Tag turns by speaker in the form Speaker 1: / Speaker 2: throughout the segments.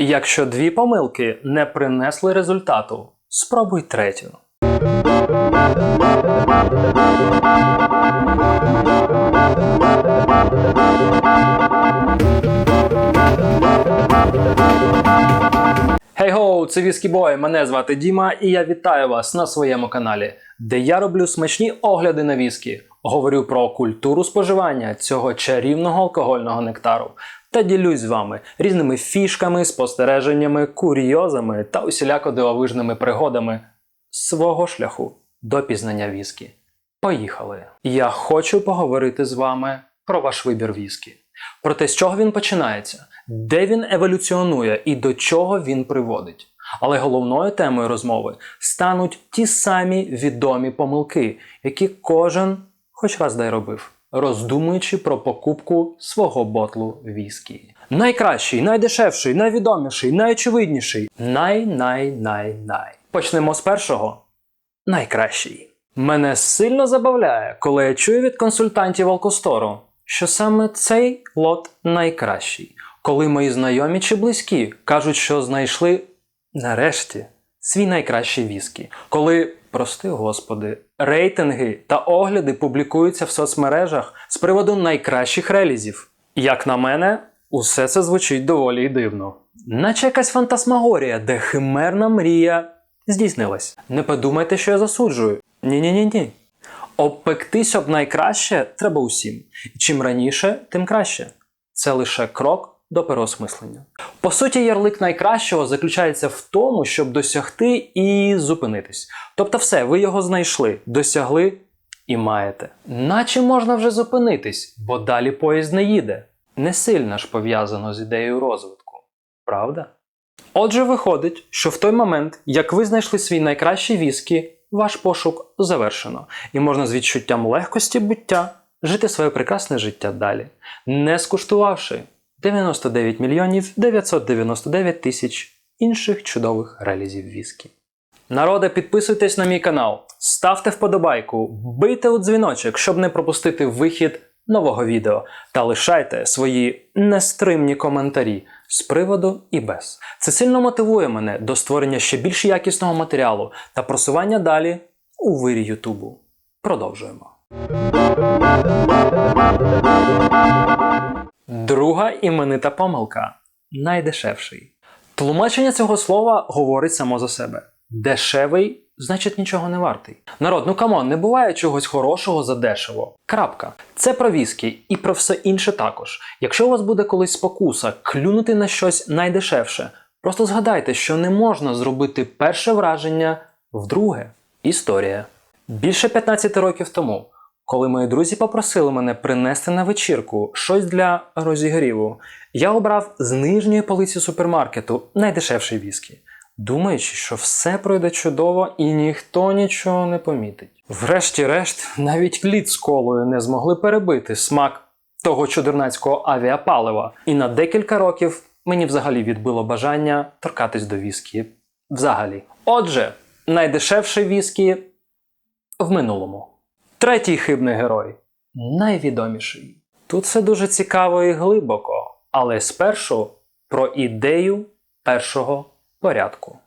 Speaker 1: Якщо дві помилки не принесли результату, спробуй третю. Хей-гоу, це Віскі Бой, мене звати Діма, і я вітаю вас на своєму каналі, де я роблю смачні огляди на віскі, говорю про культуру споживання цього чарівного алкогольного нектару та ділюсь з вами різними фішками, спостереженнями, курйозами та усіляко дивовижними пригодами свого шляху до пізнання віскі. Поїхали! Я хочу поговорити з вами про ваш вибір віскі, про те, з чого він починається, де він еволюціонує і до чого він приводить. Але головною темою розмови стануть ті самі відомі помилки, які кожен хоч раз дай робив, роздумуючи про покупку свого ботлу віскі. Найкращий, найдешевший, найвідоміший, найочевидніший. Най-най-най-най. Почнемо з першого. Найкращий. Мене сильно забавляє, коли я чую від консультантів Алкостору, що саме цей лот найкращий. Коли мої знайомі чи близькі кажуть, що знайшли нарешті свій найкращий віскі. Коли, прости господи, рейтинги та огляди публікуються в соцмережах з приводу найкращих релізів. Як на мене, усе це звучить доволі й дивно. Наче якась фантасмагорія, де химерна мрія здійснилась. Не подумайте, що я засуджую. Ні-ні-ні ні. Обпектись об найкраще треба усім. І чим раніше, тим краще. Це лише крок до переосмислення. По суті, ярлик найкращого заключається в тому, щоб досягти і зупинитись. Тобто, все, ви його знайшли, досягли і маєте. Наче можна вже зупинитись, бо далі поїзд не їде. Не сильно ж пов'язано з ідеєю розвитку, правда? Отже, виходить, що в той момент, як ви знайшли свій найкращий віскі, ваш пошук завершено, і можна з відчуттям легкості буття жити своє прекрасне життя далі, не скуштувавши 99 мільйонів 999 тисяч інших чудових релізів віскі. Народе, підписуйтесь на мій канал, ставте вподобайку, бийте у дзвіночок, щоб не пропустити вихід нового відео, та лишайте свої нестримні коментарі з приводу і без. Це сильно мотивує мене до створення ще більш якісного матеріалу та просування далі у вирі Ютубу. Продовжуємо. Друга іменита помилка найдешевший. Тлумачення цього слова говорить само за себе. Дешевий значить нічого не вартий. Народ, ну камон, не буває чогось хорошого за дешево. Крапка. Це про віскі і про все інше також. Якщо у вас буде колись спокуса клюнути на щось найдешевше, просто згадайте, що не можна зробити перше враження вдруге. Історія. Більше 15 років тому, коли мої друзі попросили мене принести на вечірку щось для розігріву, я обрав з нижньої полиці супермаркету найдешевший віскі, думаючи, що все пройде чудово і ніхто нічого не помітить. Врешті-решт, навіть лід з колою не змогли перебити смак того чудернацького авіапалива, і на декілька років мені взагалі відбило бажання торкатись до віскі. Взагалі. Отже, найдешевший віскі в минулому. Третій хибний герой найвідоміший. Тут все дуже цікаво і глибоко, але спершу про ідею першого порядку.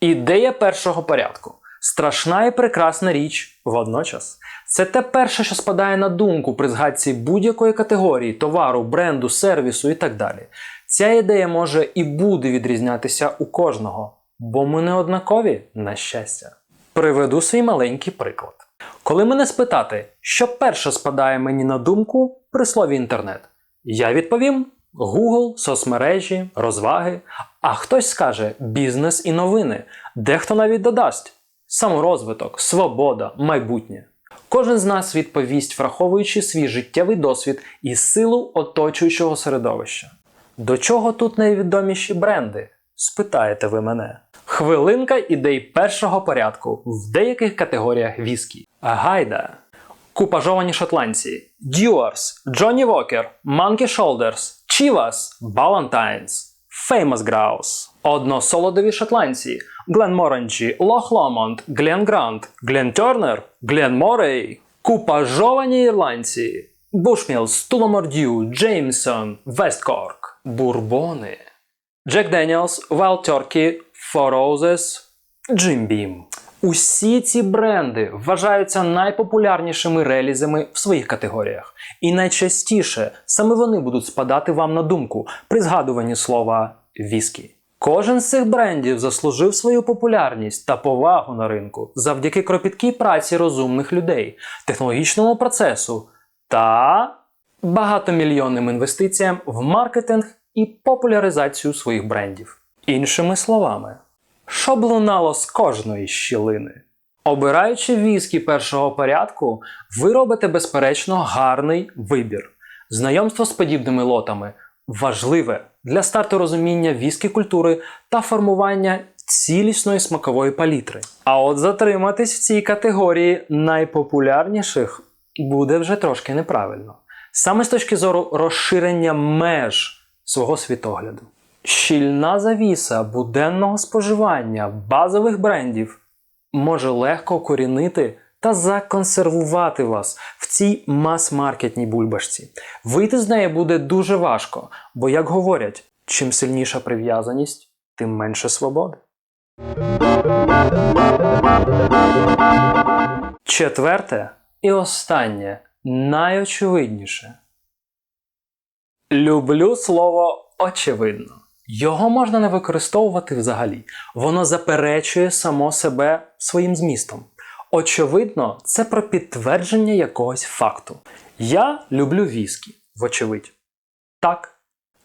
Speaker 1: Ідея першого порядку. Страшна і прекрасна річ водночас. Це те перше, що спадає на думку при згадці будь-якої категорії, товару, бренду, сервісу і так далі. Ця ідея може і буде відрізнятися у кожного, бо ми не однакові, на щастя. Приведу свій маленький приклад. Коли мене спитати, що перше спадає мені на думку при слові інтернет, я відповім Google, соцмережі, розваги, а хтось скаже бізнес і новини, дехто навіть додасть саморозвиток, свобода, майбутнє. Кожен з нас відповість, враховуючи свій життєвий досвід і силу оточуючого середовища. До чого тут найвідоміші бренди? Спитаєте ви мене. Хвилинка ідей першого порядку в деяких категоріях віскі. Гайда. Купажовані шотландці. Дюарс, Джонні Вокер, Monkey Shoulders, Chivas, Ballantines, Famous Grouse. Односолодові шотландці. Гленморанджі, Лох Ломонд, Глен Грант, Глен Тернер, Глен Морей. Купажовані ірландці. Бушмілс, Туламордю, Джеймсон, Весткорк, Бурбони, Джек Деніелс, Turkey, Four Roses. Усі ці бренди вважаються найпопулярнішими релізами в своїх категоріях. І найчастіше саме вони будуть спадати вам на думку при згадуванні слова віскі. Кожен з цих брендів заслужив свою популярність та повагу на ринку завдяки кропіткій праці розумних людей, технологічному процесу та багатомільйонним інвестиціям в маркетинг і популяризацію своїх брендів. Іншими словами, щоб лунало з кожної щілини. Обираючи віскі першого порядку, ви робите безперечно гарний вибір. Знайомство з подібними лотами важливе для старту розуміння віскі культури та формування цілісної смакової палітри. А от затриматись в цій категорії найпопулярніших буде вже трошки неправильно. Саме з точки зору розширення меж свого світогляду. Щільна завіса буденного споживання базових брендів може легко корінити та законсервувати вас в цій мас-маркетній бульбашці. Вийти з неї буде дуже важко, бо, як говорять, чим сильніша прив'язаність, тим менше свободи. Четверте і останнє найочевидніше. Люблю слово очевидно. Його можна не використовувати взагалі. Воно заперечує само себе своїм змістом. Очевидно, це про підтвердження якогось факту. Я люблю віскі, вочевидь. Так.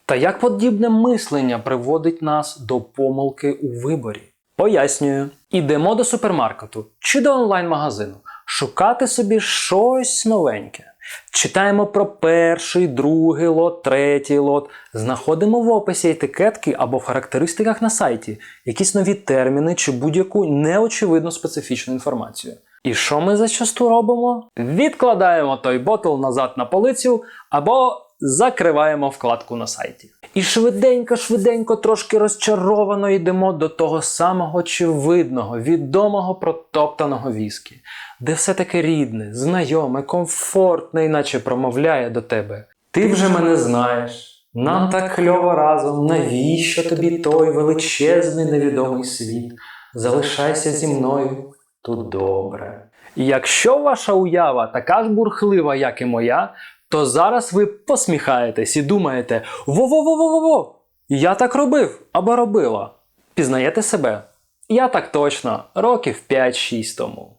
Speaker 1: Та як подібне мислення приводить нас до помилки у виборі? Пояснюю. Ідемо до супермаркету чи до онлайн-магазину шукати собі щось новеньке. Читаємо про перший, другий лот, третій лот, знаходимо в описі етикетки або в характеристиках на сайті якісь нові терміни чи будь-яку неочевидну специфічну інформацію. І що ми зачасту робимо? Відкладаємо той ботл назад на полицю або закриваємо вкладку на сайті. І швиденько-швиденько, трошки розчаровано йдемо до того самого очевидного, відомого протоптаного віскі, де все таке рідне, знайоме, комфортне, іначе промовляє до тебе. Ти вже мене знаєш. Нам так кльово разом, навіщо тобі той величезний невідомий світ? Залишайся зі мною тут добре. І якщо ваша уява така ж бурхлива, як і моя, то зараз ви посміхаєтесь і думаєте: во-во-во-во-во-во! Я так робив або робила. Пізнаєте себе? Я так точно, років 5-6 тому.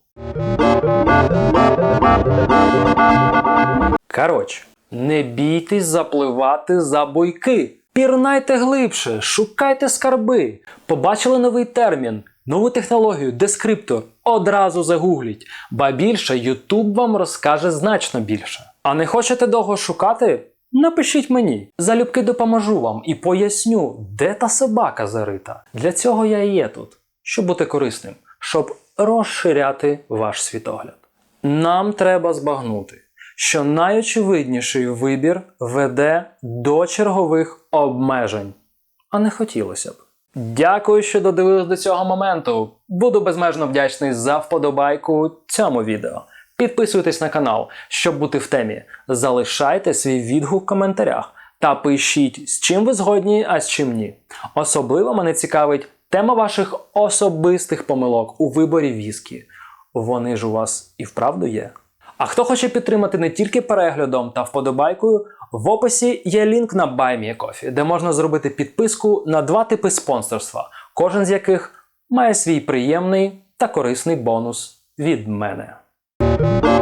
Speaker 1: Коротше, не бійтесь запливати за буйки. Пірнайте глибше, шукайте скарби. Побачили новий термін, нову технологію, дескриптор. Одразу загугліть, ба більше YouTube вам розкаже значно більше. А не хочете довго шукати? Напишіть мені, залюбки допоможу вам і поясню, де та собака зарита. Для цього я і є тут, щоб бути корисним, щоб розширяти ваш світогляд. Нам треба збагнути, що найочевидніший вибір веде до чергових обмежень, а не хотілося б. Дякую, що додивились до цього моменту. Буду безмежно вдячний за вподобайку цьому відео. Підписуйтесь на канал, щоб бути в темі. Залишайте свій відгук в коментарях та пишіть, з чим ви згодні, а з чим ні. Особливо мене цікавить тема ваших особистих помилок у виборі віскі. Вони ж у вас і вправду є. А хто хоче підтримати не тільки переглядом та вподобайкою, в описі є лінк на BuyMeACoffee, де можна зробити підписку на два типи спонсорства, кожен з яких має свій приємний та корисний бонус від мене. Thank